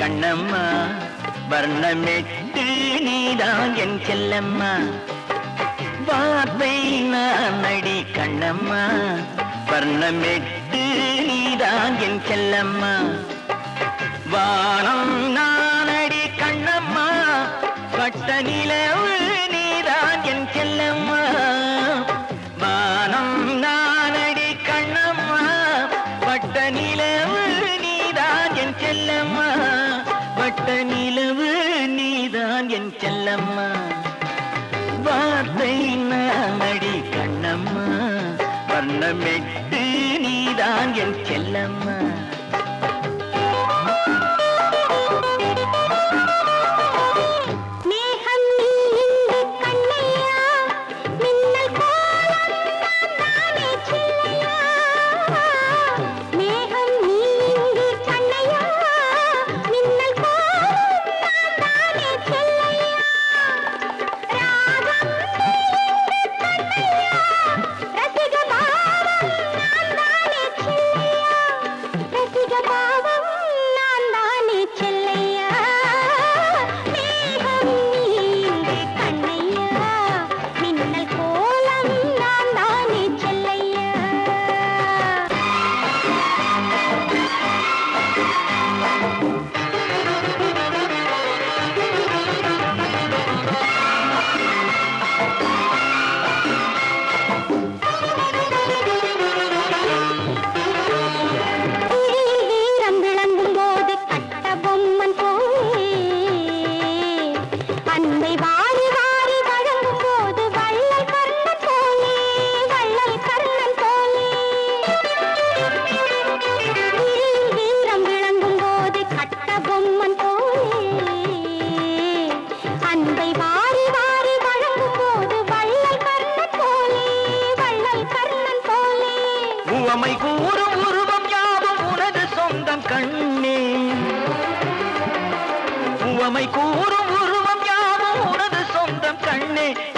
கண்ணம்மா வர்ணமெட்டு நீதான் என் செல்லம்மா. வார்த்தை நான் நடி கண்ணம்மா வர்ணமெட்டு நீதான் என் செல்லம்மா. வானம் நானடி கண்ணம்மா பட்ட நிலவு நீதான் என் செல்லம்மா. வானம் நானடி கண்ணம்மா பட்ட நிலவு நீதான் என் செல்லம்மா. வர்ணமெட்டு நீதான் என் செல்லம்மா. அன்பை வா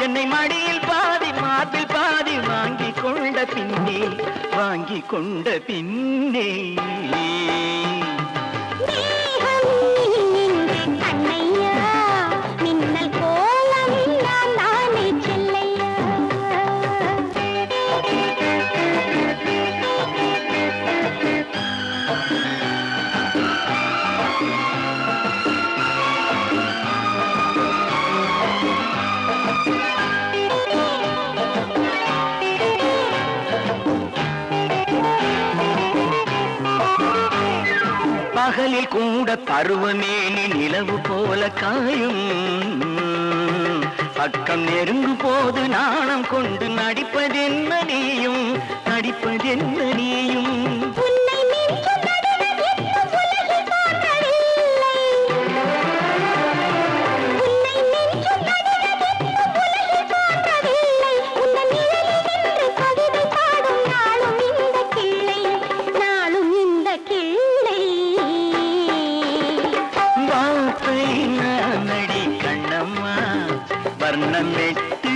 என்னை மடியில் பாதி மார்பில் பாதி வாங்கி கொண்ட பின்னே வாங்கி கொண்ட பின்னே. பகலில் கூட பருவமேனி நிலவு போல காயும். பக்கம் நெருங்கும் போது நாணம் கொண்டு நடிப்பதென்ன நீயும்? நடிப்பதென்ன நீயும்? வார்த்தை நானடி கண்ணம்மா வர்ணம் வெட்டு